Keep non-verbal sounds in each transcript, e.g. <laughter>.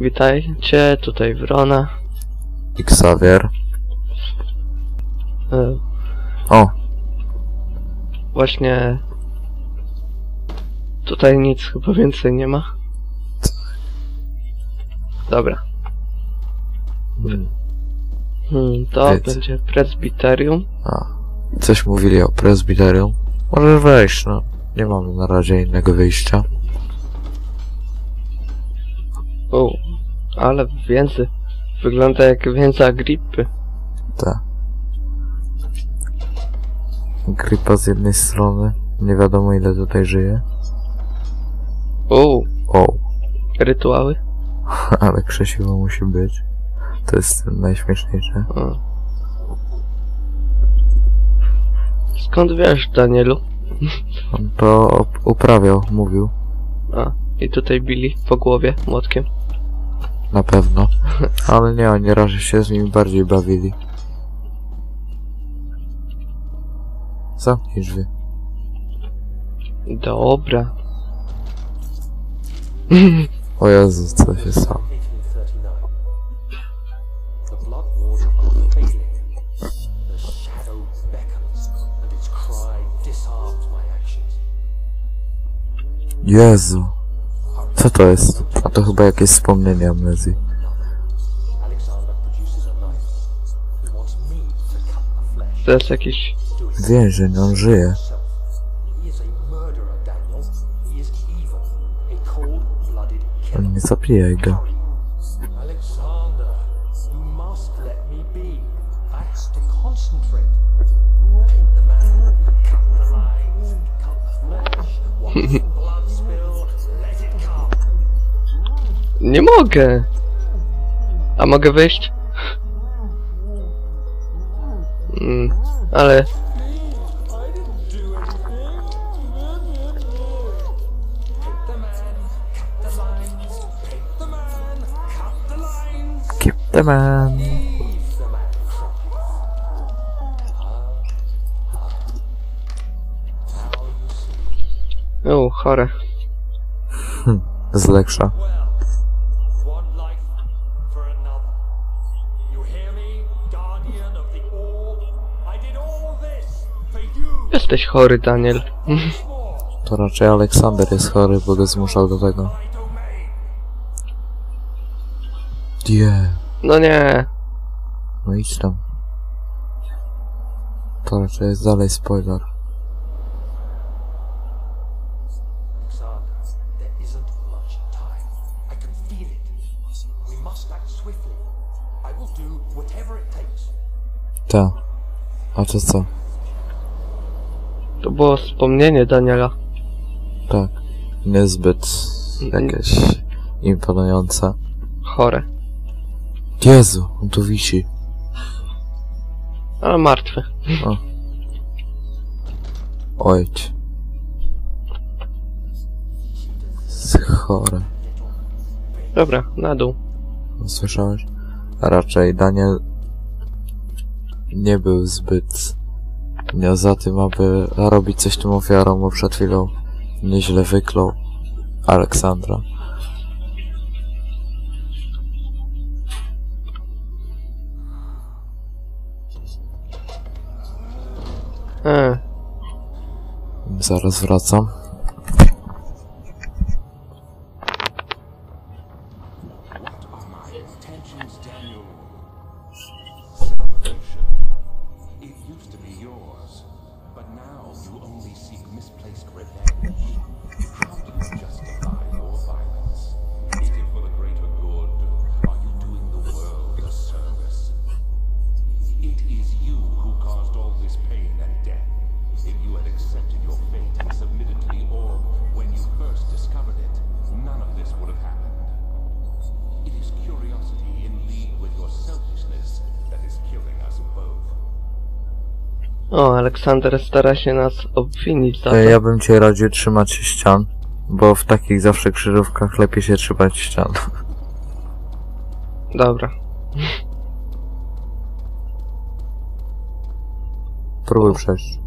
Witajcie, tutaj Wrona. Xavier. E, O, właśnie... Tutaj nic chyba więcej nie ma. Dobra. Hmm, to Nic. będzie presbyterium. a. Coś mówili o presbyterium. Może wejść, no. Nie mamy na razie innego wyjścia. O, ale więzy. Wygląda jak więza gripy. Tak. Gripa z jednej strony. Nie wiadomo ile tutaj żyje. O, O, rytuały. <laughs> ale krzesiwo musi być. To jest najśmieszniejsze. O. Skąd wiesz, Danielu? On to uprawiał, mówił. A, i tutaj bili po głowie młotkiem. Na pewno. Ale nie, oni raczej się z nimi bardziej bawili. Zamknij drzwi. Dobra. O Jezu, co się stało? 1839. The blood wars are failing. The shadow beckons, and its cry disarms my actions. Jezu. Co to jest? A to chyba jakieś wspomnienie amnezji. To jest jakiś... Więzień, on żyje. On nie zabijaj go. <laughs> Nie mogę! A mogę wyjść? Mm, ale... Take the man, cut the lines. Jesteś chory, Daniel. To raczej Aleksander jest chory, bo go zmuszał do tego. Nie. No nie. No idź tam. To raczej jest dalej spoiler. Alexander, there isn't much time. I can feel it. We must act swiftly. I will do whatever it takes. Ta. A to co? To było wspomnienie Daniela. Tak. Niezbyt jakieś imponujące. Chore. Jezu, on tu wisi. Ale martwy. Ojdź. Jest chore. Dobra, na dół. Słyszałeś? A raczej Daniel nie był zbyt za tym, aby robić coś tym ofiarom, bo przed chwilą nieźle wyklął Aleksandra. E, Zaraz wracam. O, Aleksander stara się nas obwinić za to. E, Ja bym cię radził trzymać się ścian, bo w takich zawsze krzyżówkach lepiej się trzymać ścian. Dobra. Próbuj przejść.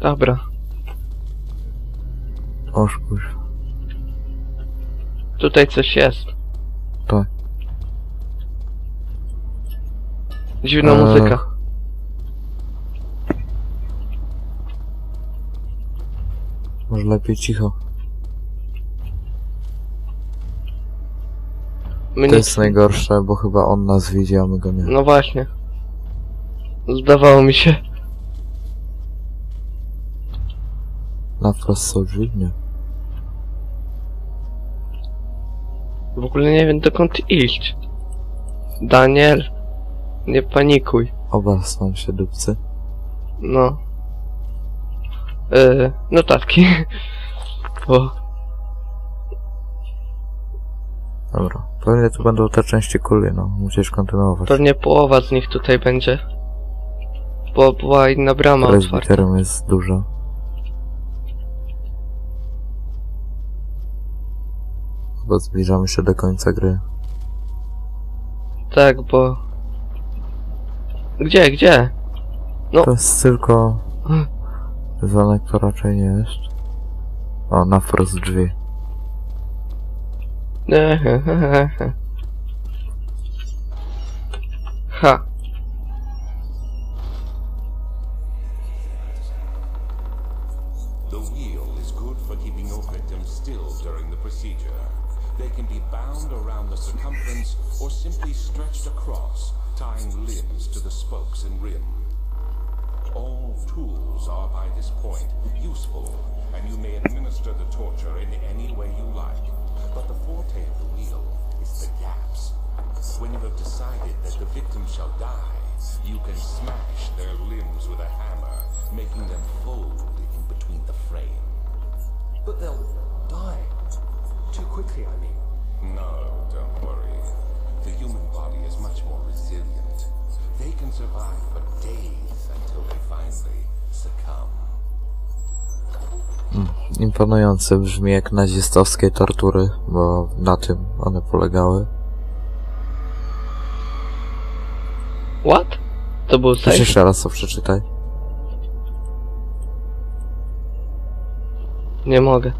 Dobra. Oż kurwa. Tutaj coś jest. Tak. Dziwna muzyka. Może lepiej cicho. My To nic- jest najgorsze, bo chyba on nas widzi, a my go nie. No właśnie. Zdawało mi się. Na wprost są drzwi? Nie. W ogóle nie wiem dokąd iść. Daniel, nie panikuj. Oba nam się dupcy. No. Yy, notatki. <laughs> Bo Dobra. Pewnie to będą te części kuli, no. Musisz kontynuować. pewnie połowa z nich tutaj będzie. Bo była inna brama otwarta. Presbiterum jest dużo. Chyba zbliżamy się do końca gry. Tak, bo... Gdzie, gdzie? No. To jest tylko... <laughs> Dzwonek to raczej nie jest. O, na wprost drzwi. <laughs> Ha. The wheel is good for keeping your victims still during the procedure. They can be bound around the circumference or simply stretched across, tying limbs to the spokes and rim. All tools are by this point useful, and you may administer the torture in any way you like. But the forte of the wheel is the gaps. When you have decided that the victim shall die, you can smash their limbs with a hammer, making them fold in between the frame. But they'll die. Too quickly, I mean. No, don't worry. The human body is much more resilient. They can survive for days until they finally succumb. Imponujące brzmi jak nazistowskie tortury, bo na tym one polegały. What? To był safe? jeszcze raz to przeczytaj. Nie mogę.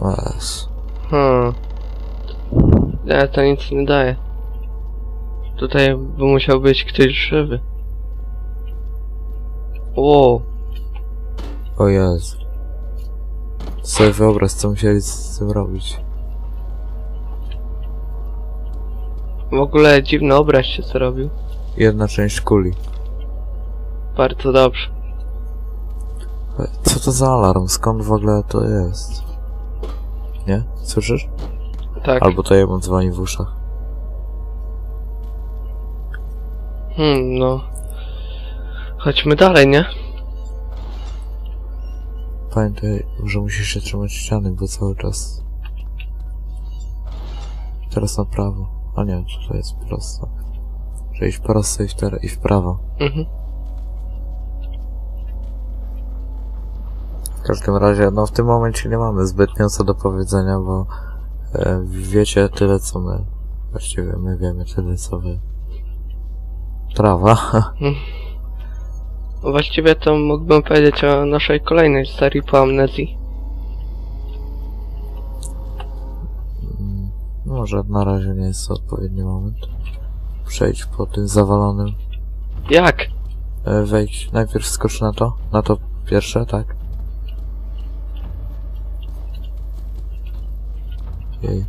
Yes. Hmm. Ale to nic nie daje. Tutaj by musiał być ktoś żywy. Wow. O Jezu. Sobie wyobraź, co musieli z tym robić. W ogóle dziwny obraz się zrobił. Jedna część kuli. Bardzo dobrze. Co to za alarm? Skąd w ogóle to jest? Nie? Słyszysz? Tak. Albo to jemu dzwoni w uszach. Hmm, no. Chodźmy dalej, nie? Pamiętaj, że musisz się trzymać ściany, bo cały czas... Teraz na prawo. A nie, to jest prosto. Że iść prosto i w, i w prawo. Mhm. W każdym razie, no w tym momencie nie mamy zbytnio co do powiedzenia, bo e, wiecie tyle co my. Właściwie my wiemy tyle co wy. Trawa. <laughs> Właściwie to mógłbym powiedzieć o naszej kolejnej serii po amnezji. Mm, Może na razie nie jest to odpowiedni moment. Przejdź po tym zawalonym. Jak? E, wejdź, najpierw skocz na to. Na to pierwsze, tak? Jej.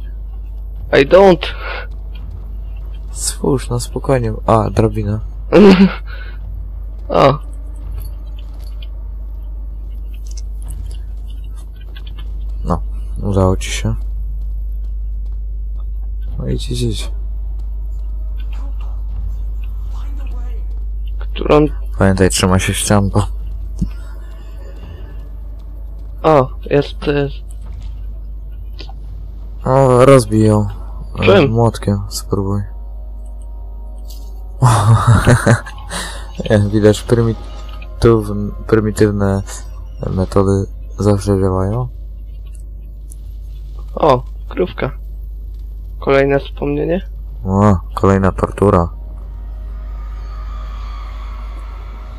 I don't. Spójrz, no spokojnie. A, drabina. <laughs> o, No, udało ci się. No idź, idź, idź. którą... Pamiętaj, trzymaj się ścian, bo... O, jest... y, O, rozbij ją. E, Czym? Młotkiem, spróbuj. <laughs> Widać, prymitywne, prymitywne metody zawsze działają. O, krówka. Kolejne wspomnienie? O, kolejna tortura.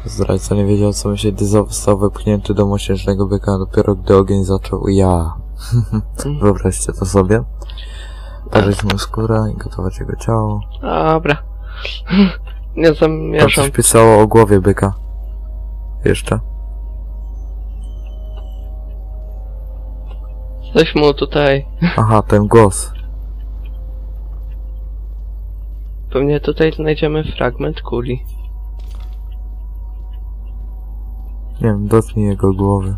Zdrajca nie wiedział, co myśleć, gdy został wepchnięty do mosiężnego byka, dopiero gdy ogień zaczął. Ja. Wyobraźcie to sobie. Parzyć mu skórę i gotować jego ciało. Dobra. Nie Tam zamierzam. coś pisało o głowie byka. Jeszcze. Coś mu tutaj. Aha, ten głos. Pewnie tutaj znajdziemy fragment kuli. Nie wiem, dotknij jego głowy.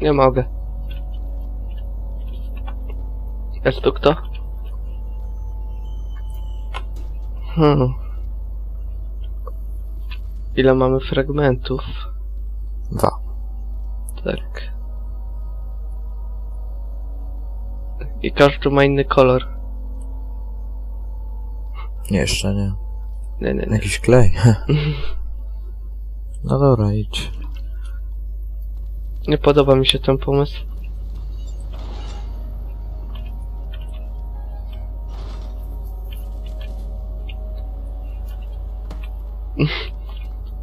Nie mogę. Jest tu kto? Hmm. Ile mamy fragmentów? Dwa. Tak. I każdy ma inny kolor. Nie, jeszcze nie. Nie, nie, nie. Jakiś klej. <laughs> No dobra, idź. Nie podoba mi się ten pomysł.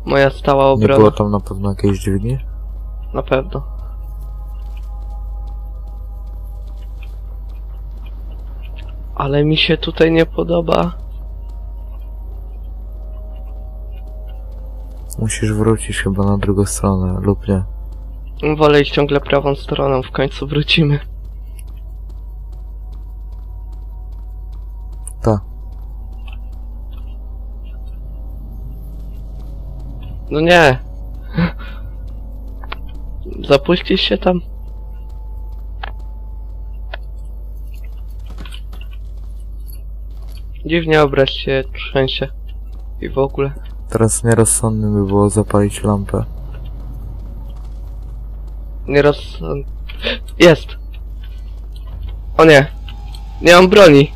Moja stała Nie obrona. było tam na pewno jakiejś dźwigni? Na pewno. Ale mi się tutaj nie podoba. Musisz wrócić chyba na drugą stronę, lub nie. Wolę iść ciągle prawą stroną, w końcu wrócimy. No nie. Zapuścisz się tam? Dziwnie obrać się trzęsie. I w ogóle. Teraz nierozsądnym by było zapalić lampę. Nie roz... Jest! O nie! Nie mam broni!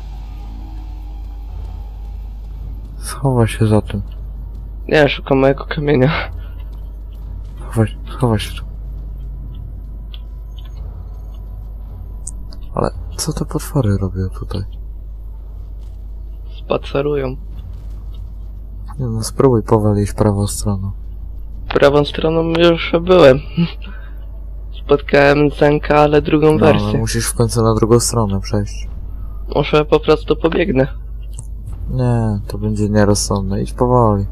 Schowaj się za tym. Nie, szukam mojego kamienia. Schowaj, schowaj się tu. Ale co te potwory robią tutaj? Spacerują. Nie no, spróbuj powalić prawą stroną. Prawą stroną już byłem. Spotkałem Zenka, ale drugą No, ale wersję. musisz w końcu na drugą stronę przejść. Może po prostu pobiegnę. Nie, to będzie nierozsądne. Idź powoli.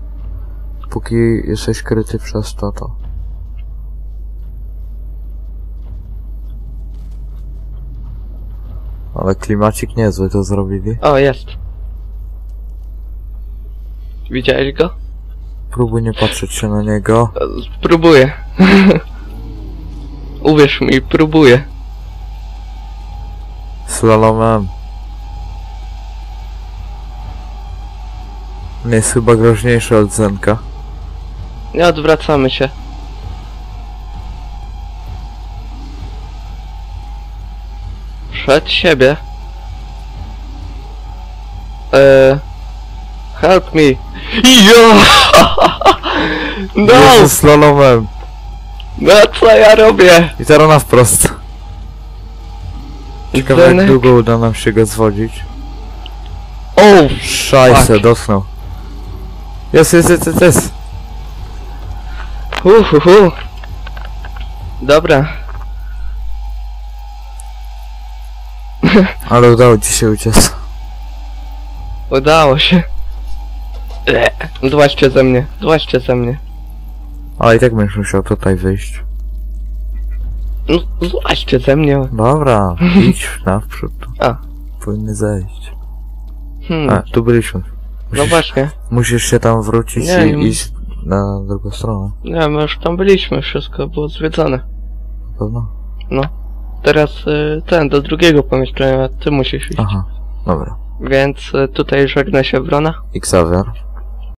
Póki jesteś kryty przez to, to... Ale klimacik niezły to zrobili. O, jest. Widziałeś go? Próbuj nie patrzeć się na niego. Spróbuję. <laughs> Uwierz mi, próbuję. Slalomem. Jest chyba groźniejszy od Zenka. Nie odwracamy się. Przed siebie. Eee, help me. Jo! <laughs> No! Jezu, slalomem. No co ja robię? I teraz na wprost. Ciekawe jak Zenek? długo uda nam się go zwodzić. O! Szajse, Fuck. dotknął. Jest, jest, jest, jest, jest. Hu, hu, hu. Dobra. <laughs> Ale udało ci się uciec. Udało się. <laughs> Złaźcie ze mnie, złaźcie ze mnie. Ale i tak będziesz musiał tutaj wyjść. No, złaźcie ze mnie. Dobra, <laughs> idź naprzód. A. Powinny zejść. Hmm, A, tu byliśmy. no Musisz, właśnie. musisz się tam wrócić Nie, i nie- iść na drugą stronę. Nie, my już tam byliśmy, wszystko było zwiedzone. Na pewno? Teraz y, ten, do drugiego pomieszczenia ty musisz iść. Aha, dobra. Więc y, tutaj żegna się Wrona. Xavier.